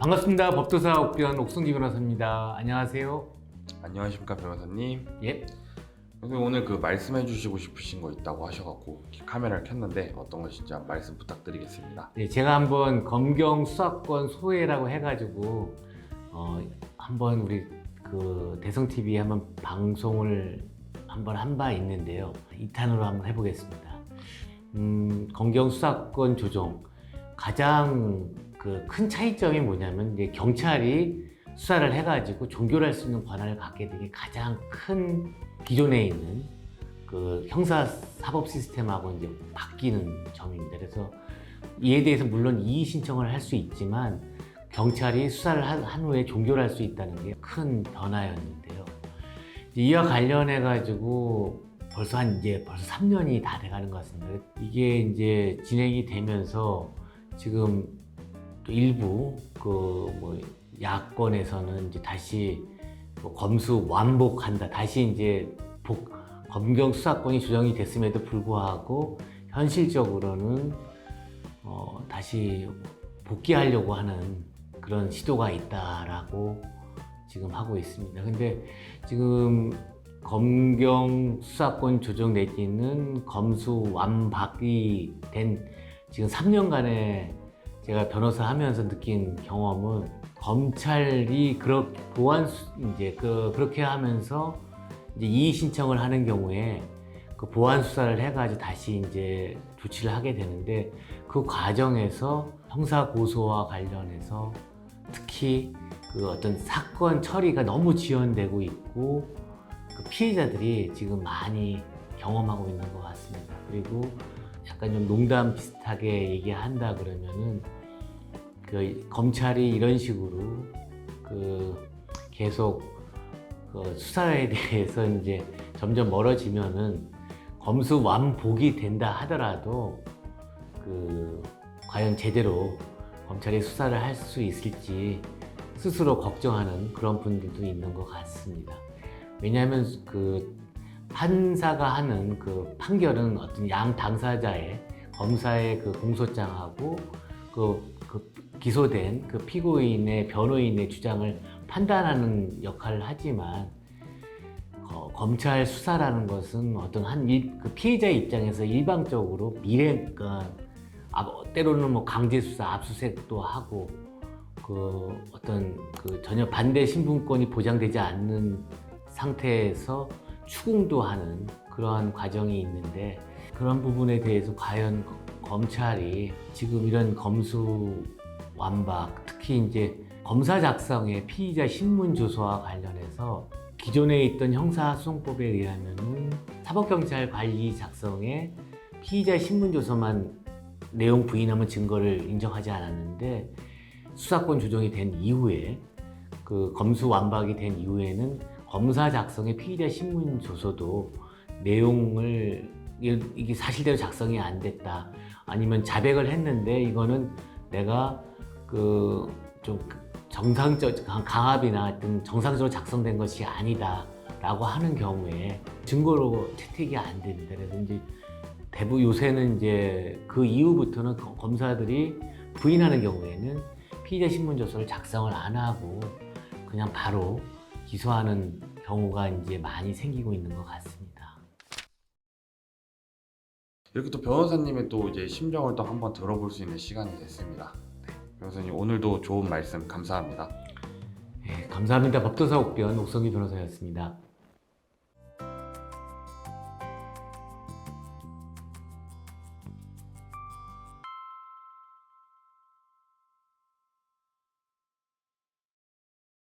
반갑습니다. 법도사 옥변 옥성기 변호사입니다. 안녕하세요. 안녕하십니까 변호사님. 예. 선생님 오늘 그 말씀해 주시고 싶으신 거 있다고 하셔갖고 카메라를 켰는데 어떤 것인지 한번 말씀 부탁드리겠습니다. 네, 제가 한번 검경 수사권 소외라고 해가지고 어, 한번 우리 그 대성 TV에 한번 방송을 한번 한 바 있는데요. 2탄으로 한번 해보겠습니다. 음, 검경 수사권 조정 가장 그 큰 차이점이 뭐냐면 이제 경찰이 수사를 해가지고 종결할 수 있는 권한을 갖게 된 게 가장 큰 기존에 있는 그 형사 사법 시스템하고 이제 바뀌는 점입니다. 그래서 이에 대해서 물론 이의 신청을 할 수 있지만 경찰이 수사를 한, 한 후에 종결할 수 있다는 게 큰 변화였는데요. 이와 관련해 가지고 벌써 한 이제 벌써 3년이 다 돼가는 것 같습니다. 이게 이제 진행이 되면서 지금 또 일부 그 뭐 야권에서는 이제 다시 뭐 검수 완복한다. 다시 이제 복, 검경 수사권이 조정이 됐음에도 불구하고 현실적으로는 어, 다시 복귀하려고 하는 그런 시도가 있다라고 지금 하고 있습니다. 근데 지금 검경 수사권 조정 내지는 검수 완박이 된 지금 3년간의 제가 변호사 하면서 느낀 경험은 검찰이 그렇 보안 수, 이제 그 그렇게 하면서 이제 이의 신청을 하는 경우에 그 보안 수사를 해가지고 다시 이제 조치를 하게 되는데 그 과정에서 형사 고소와 관련해서 특히 그 어떤 사건 처리가 너무 지연되고 있고 그 피해자들이 지금 많이 경험하고 있는 것 같습니다. 그리고 약간 좀 농담 비슷하게 얘기한다 그러면은 그 검찰이 이런 식으로 그 계속 그 수사에 대해서 이제 점점 멀어지면은 검수 완복이 된다 하더라도 그 과연 제대로 검찰이 수사를 할 수 있을지 스스로 걱정하는 그런 분들도 있는 것 같습니다. 왜냐하면 그 판사가 하는 그 판결은 어떤 양 당사자의 검사의 그 공소장하고 그, 그 기소된 그 피고인의 변호인의 주장을 판단하는 역할을 하지만 어, 검찰 수사라는 것은 어떤 한 일, 그 피해자 입장에서 일방적으로 미래, 그러니까 아, 때로는 뭐 강제 수사, 압수수색도 하고 그 어떤 그 전혀 반대 신분권이 보장되지 않는 상태에서 추궁도 하는 그러한 과정이 있는데 그런 부분에 대해서 과연 검찰이 지금 이런 검수 완박 특히 이제 검사 작성의 피의자 신문 조서와 관련해서 기존에 있던 형사소송법에 의하면은 사법경찰 관리 작성에 피의자 신문 조서만 내용 부인하면 증거를 인정하지 않았는데 수사권 조정이 된 이후에 그 검수 완박이 된 이후에는 검사 작성의 피의자 신문 조서도 내용을 이게 사실대로 작성이 안 됐다 아니면 자백을 했는데 이거는 내가 그 좀 정상적 강- 강압이나 하여튼 정상적으로 작성된 것이 아니다라고 하는 경우에 증거로 채택이 안 됩니다. 그래서 이제 대부 요새는 이제 그 이후부터는 검- 검사들이 부인하는 경우에는 피의자 신문 조서를 작성을 안 하고 그냥 바로 기소하는 경우가 이제 많이 생기고 있는 것 같습니다. 이렇게 또 변호사님의 또 이제 심정을 또 한번 들어볼 수 있는 시간이 됐습니다. 네, 변호사님 오늘도 좋은 말씀 감사합니다. 예, 감사합니다. 법도사 옥변 옥성기 변호사였습니다.